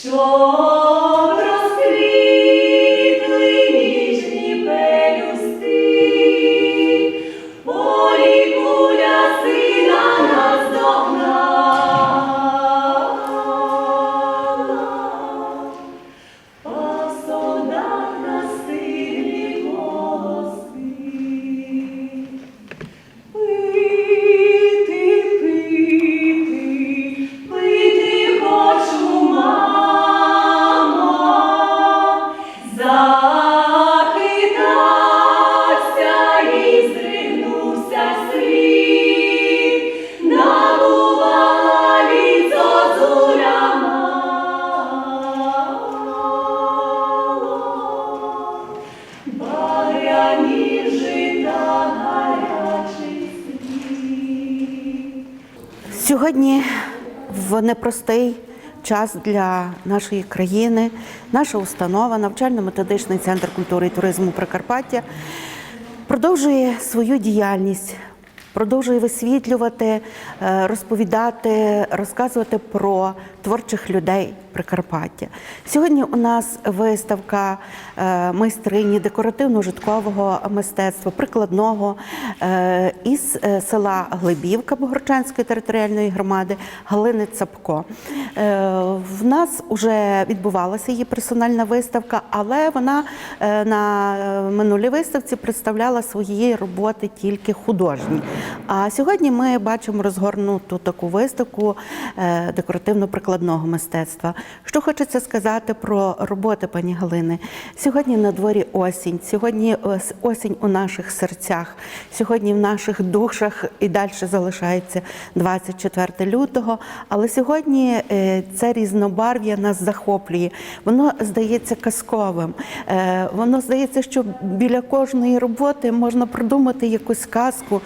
说。Непростий час для нашої країни. Наша установа, навчально-методичний центр культури і туризму Прикарпаття, продовжує свою діяльність, продовжує висвітлювати, е, розповідати, розказувати про творчих людей Прикарпаття. Сьогодні у нас виставка е, майстрині декоративно-житкового мистецтва, прикладного е, із села Глибівка Богорчанської територіальної громади Галини Цапко. В нас вже відбувалася її персональна виставка, але вона на минулій виставці представляла свої роботи тільки художні. А сьогодні ми бачимо розгорнуту таку виставку е, декоративно-прикладного мистецтва. Що хочеться сказати про роботи пані Галини? Сьогодні на дворі осінь, сьогодні осінь у наших серцях, сьогодні в наших душах і далі залишається 24 лютого. Але сьогодні е, це різнобарв'я нас захоплює. Воно здається казковим. Е, Воно здається, що біля кожної роботи можна продумати якусь казку.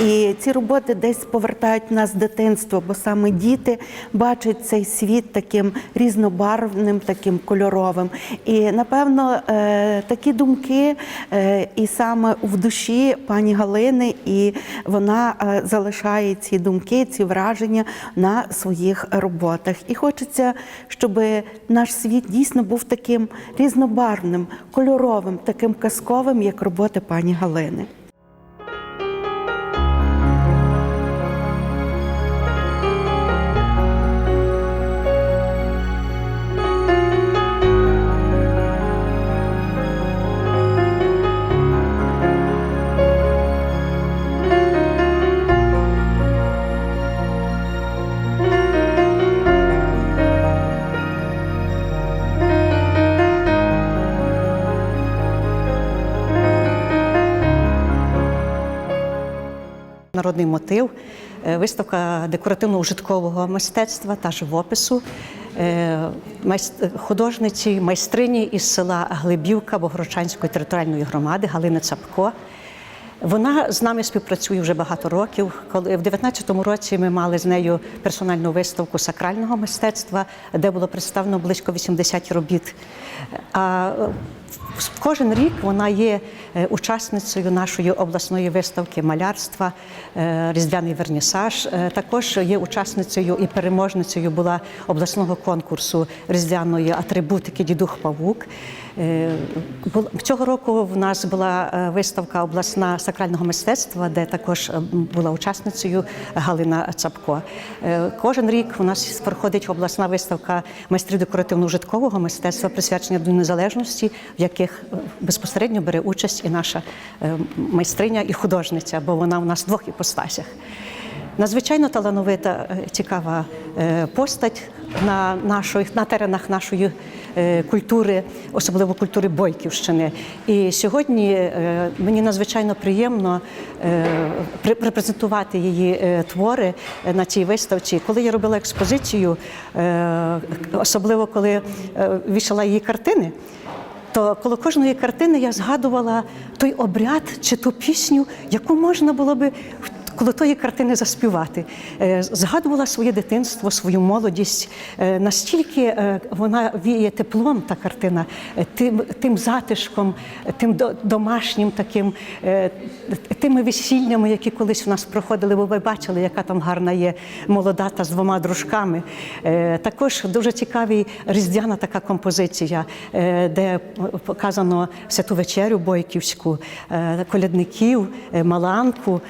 І ці роботи десь повертають нас в дитинство, бо саме діти бачать цей світ таким різнобарвним, таким кольоровим. І напевно е, такі думки е, і саме в душі пані Галини, і вона е, залишає ці думки, ці враження на своїх роботах. І хочеться, щоб наш світ дійсно був таким різнобарвним, кольоровим, таким казковим, як роботи пані Галини. Народний мотив, е, виставка декоративно-ужиткового мистецтва та живопису е, художниці, майстрині із села Глибівка Богородчанської територіальної громади Галини Цапко. Вона з нами співпрацює вже багато років. Коли в 19-му році ми мали з нею персональну виставку сакрального мистецтва, де було представлено близько 80 робіт. А кожен рік вона є е, учасницею нашої обласної виставки малярства, е, різдвяний вернісаж. Е, Також є учасницею і переможницею була обласного конкурсу різдвяної атрибутики Дідух Павук. Цього року в нас була виставка обласна сакрального мистецтва, де також була учасницею Галина Цапко. Кожен рік у нас проходить обласна виставка майстрів декоративно-ужиткового мистецтва, присвячення до незалежності, в яких е, безпосередньо бере участь і наша е, майстриня і художниця, бо вона у нас в двох іпостасях. Надзвичайно талановита, е, цікава постать на, нашої, на теренах нашої культури, особливо культури Бойківщини. І сьогодні мені надзвичайно приємно репрезентувати її твори на цій виставці. Коли я робила експозицію, особливо коли вішала її картини. То коло кожної картини я згадувала той обряд чи ту пісню, яку можна було би в- коло тої картини заспівати. Е, Згадувала своє дитинство, свою молодість. Е, Настільки е, вона віє теплом, та картина, тим, тим затишком, тим домашнім таким, тими весіллями, які колись у нас проходили, бо ви бачили, яка там гарна є молода та з двома дружками. Також дуже цікавий різдвяна така композиція, де показано святу вечерю Бойківську, колядників, маланку,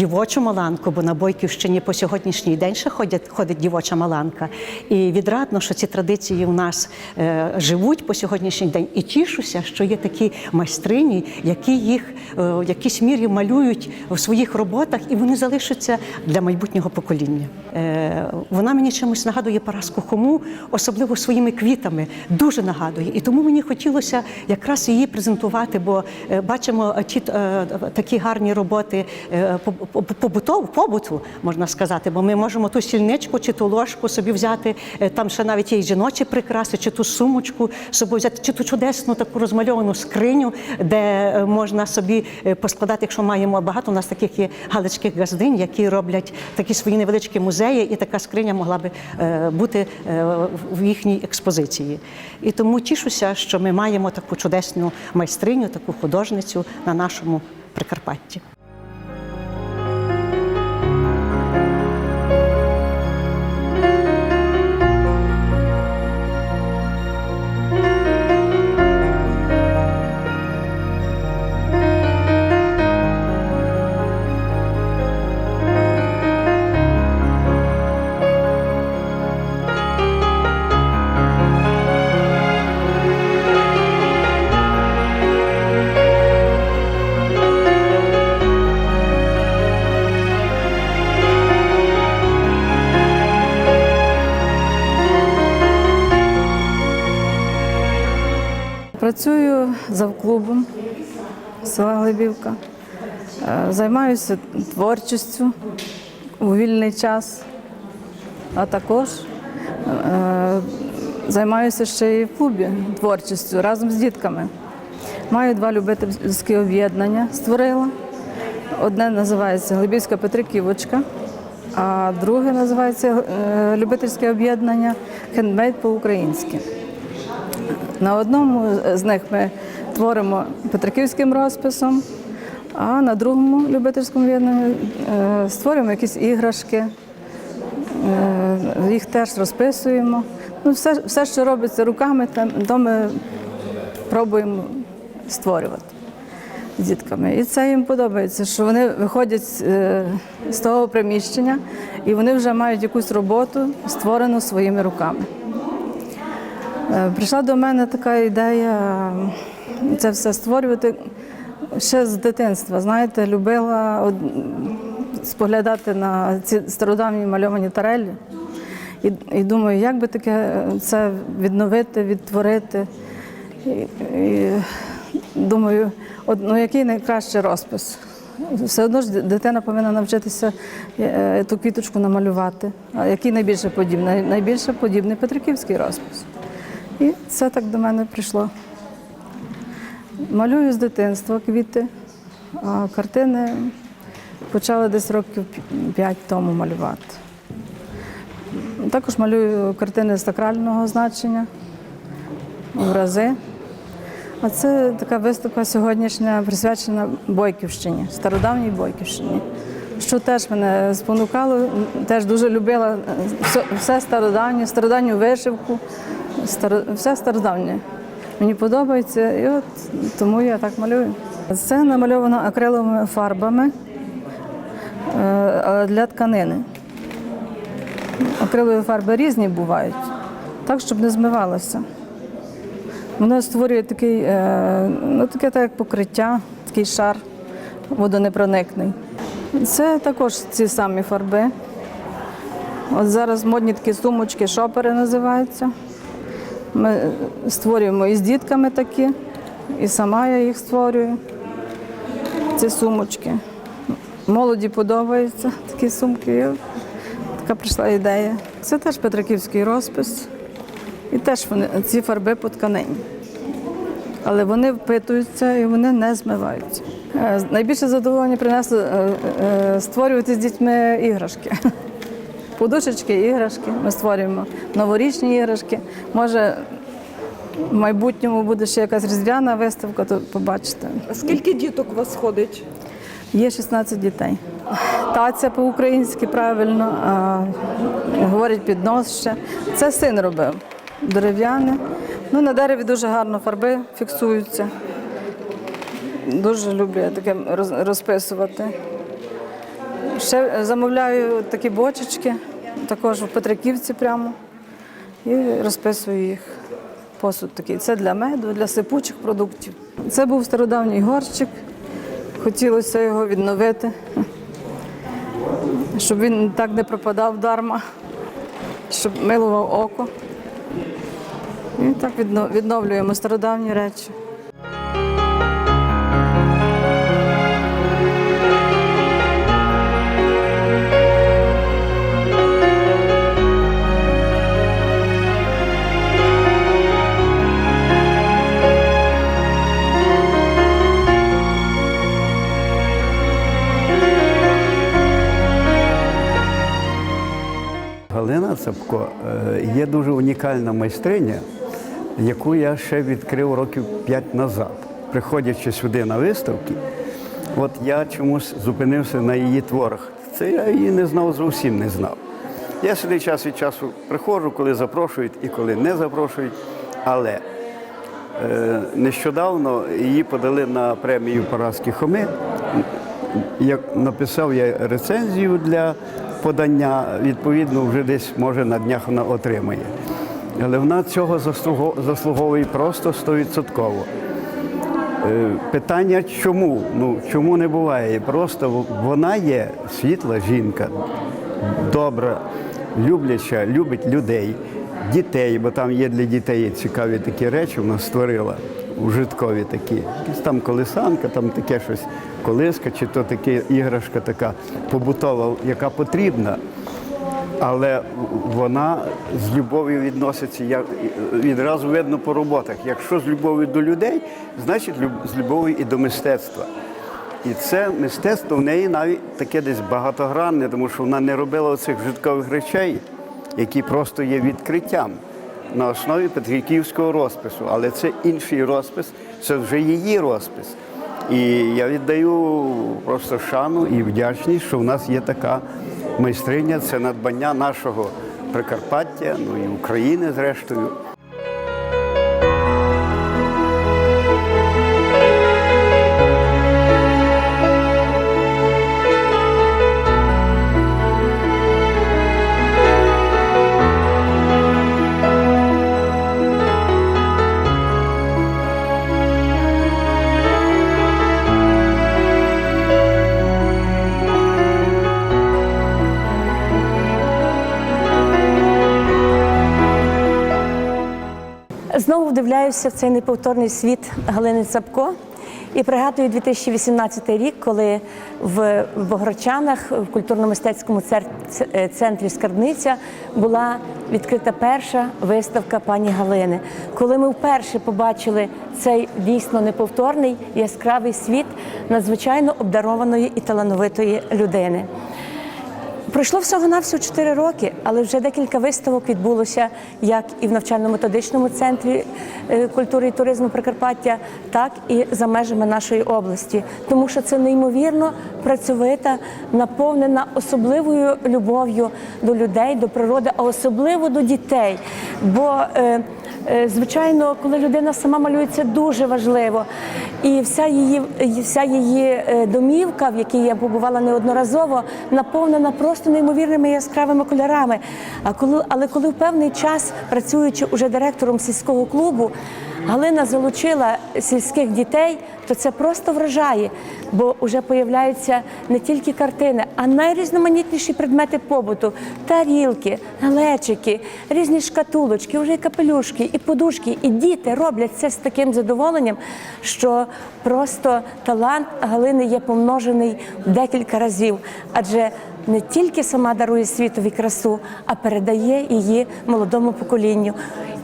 дівочу маланку, бо на Бойківщині по сьогоднішній день ще ходять, ходить дівоча маланка. І відрадно, що ці традиції у нас е, живуть по сьогоднішній день. І тішуся, що є такі майстрині, які їх е, в якійсь мірі малюють в своїх роботах, і вони залишаться для майбутнього покоління. Е, Вона мені чимось нагадує Параску Хому, особливо своїми квітами, дуже нагадує. І тому мені хотілося якраз її презентувати, бо е, бачимо ті е, такі гарні роботи е, побутов, побуту, можна сказати, бо ми можемо ту сільничку чи ту ложку собі взяти, е, там ще навіть є жіночі прикраси, чи ту сумочку з собою взяти, чи ту чудесну таку розмальовану скриню, де е, можна собі е, поскладати, якщо маємо багато. У нас таких є галицьких газдинь, які роблять такі свої невеличкі музеї, і така скриня могла би бути в їхній експозиції. І тому тішуся, що ми маємо таку чудесну майстриню, таку художницю на нашому Прикарпатті. Завклубом села Глибівка. Е, Займаюся творчістю у вільний час, а також е, займаюся ще і в клубі творчістю разом з дітками. Маю два любительські об'єднання, створила. Одне називається Глибівська Петриківочка, а друге називається е, любительське об'єднання Хендмейд по-українськи. На одному з них ми творимо петриківським розписом, а на другому любительському об'єднанні е, створюємо якісь іграшки, е, їх теж розписуємо. Ну, все, все, що робиться руками, то ми пробуємо створювати з дітками. І це їм подобається, що вони виходять е, з того приміщення і вони вже мають якусь роботу, створену своїми руками. Прийшла до мене така ідея це все створювати ще з дитинства. Знаєте, любила споглядати на ці стародавні мальовані тарелі. І, і думаю, як би таке е, це відновити, відтворити. І, і думаю, от, ну, який найкращий розпис. Все одно ж дитина повинна навчитися е, ту квіточку намалювати. А який найбільше подібний? Найбільше подібний Петриківський розпис. І це так до мене прийшло. Малюю з дитинства квіти, а картини почала десь років п'ять тому малювати. Також малюю картини сакрального значення, образи. А це така виставка сьогоднішня присвячена Бойківщині, стародавній Бойківщині. Що теж мене спонукало, теж дуже любила все, все стародавнє, стародавню вишивку, все стародавнє. Мені подобається, і от тому я так малюю. Це намальовано акриловими фарбами е, для тканини. Акрилові фарби різні бувають, так, щоб не змивалося. Воно створює такий, е, ну таке так як покриття, такий шар водонепроникний. Це також ці самі фарби. От зараз модні такі сумочки, шопери називаються. Ми створюємо і з дітками такі, і сама я їх створюю. Ці сумочки. Молоді подобаються такі сумки. Така прийшла ідея. Це теж Петриківський розпис. І теж вони, ці фарби по тканині. Але вони впитуються і вони не змиваються. Е, Найбільше задоволення принесло е, е, створювати з дітьми іграшки. Подушечки, іграшки. Ми створюємо новорічні іграшки. Може, в майбутньому буде ще якась різдвяна виставка, то побачите. А скільки діток у вас ходить? Є 16 дітей. Таця по-українськи правильно, а, говорять піднос ще. Це син робив. Дерев'яне. Ну, на дереві дуже гарно фарби фіксуються. Дуже люблю я таке розписувати. Ще замовляю такі бочечки, також у Петриківці прямо. І розписую їх. Посуд такий. Це для меду, для сипучих продуктів. Це був стародавній горщик. Хотілося його відновити, щоб він так не пропадав дарма, щоб милував око. І так відновлюємо стародавні речі. Цапко е, є дуже унікальна майстриня, яку я ще відкрив років 5 назад. Приходячи сюди на виставки, от я чомусь зупинився на її творах. Це я її не знав, зовсім не знав. Я сюди час від часу приходжу, коли запрошують і коли не запрошують. Але е, нещодавно її подали на премію Параски Хоми. Як написав я рецензію для подання, відповідно, вже десь може на днях вона отримає. Але вона цього заслуговує просто стовідсотково. Е, Питання чому? Ну чому не буває? Просто вона є світла жінка, добра, любляча, любить людей, дітей, бо там є для дітей цікаві такі речі, вона створила ужиткові такі. Там колесанка, там таке щось, колиска, чи то таке іграшка така побутова, яка потрібна. Але вона з любов'ю відноситься. Я відразу видно по роботах. Якщо з любов'ю до людей, значить з любов'ю і до мистецтва. І це мистецтво в неї навіть таке десь багатогранне, тому що вона не робила оцих житкових речей, які просто є відкриттям на основі Петриківського розпису. Але це інший розпис, це вже її розпис. І я віддаю просто шану і вдячність, що в нас є така майстриня, це надбання нашого Прикарпаття, ну і України, зрештою. Знову вдивляюся в цей неповторний світ Галини Цапко і пригадую 2018 рік, коли в Богородчанах в культурно-мистецькому е, центрі Скарбниця була відкрита перша виставка пані Галини. Коли ми вперше побачили цей дійсно неповторний яскравий світ надзвичайно обдарованої і талановитої людини. Пройшло всього навсього 4 роки, але вже декілька виставок відбулося як і в навчально-методичному центрі е, культури і туризму Прикарпаття, так і за межами нашої області. Тому що це неймовірно працьовита, наповнена особливою любов'ю до людей, до природи, а особливо до дітей. Бо Е, Звичайно, коли людина сама малює, це дуже важливо. І вся її, вся її е, домівка, в якій я побувала неодноразово, наповнена просто неймовірними яскравими кольорами. А коли, але коли в певний час, працюючи уже директором сільського клубу, Галина залучила сільських дітей, то це просто вражає, бо вже появляються не тільки картини, а найрізноманітніші предмети побуту: тарілки, глечики, різні шкатулочки, вже і капелюшки, і подушки. І діти роблять це з таким задоволенням, що просто талант Галини є помножений декілька разів. Адже не тільки сама дарує світові красу, а передає її молодому поколінню.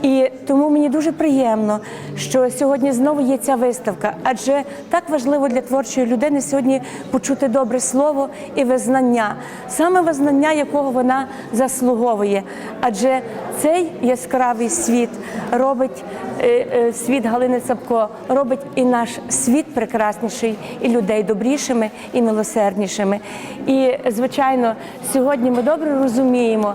І тому мені дуже приємно, що сьогодні знову є ця виставка, адже так важливо для творчої людини сьогодні почути добре слово і визнання, саме визнання, якого вона заслуговує. Адже цей яскравий світ робить світ Галини Цапко, робить і наш світ прекрасніший, і людей добрішими і милосерднішими. І звичайно, сьогодні ми добре розуміємо,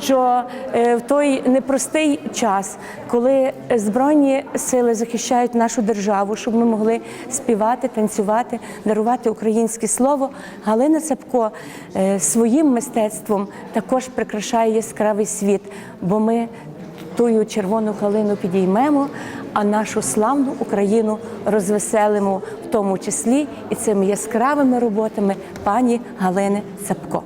що е, в той непростий час, коли збройні сили захищають нашу державу, щоб ми могли співати, танцювати, дарувати українське слово, Галина Цапко е, своїм мистецтвом також прикрашає яскравий світ, бо ми тую червону калину підіймемо, а нашу славну Україну розвеселимо, в тому числі і цими яскравими роботами пані Галини Цапко.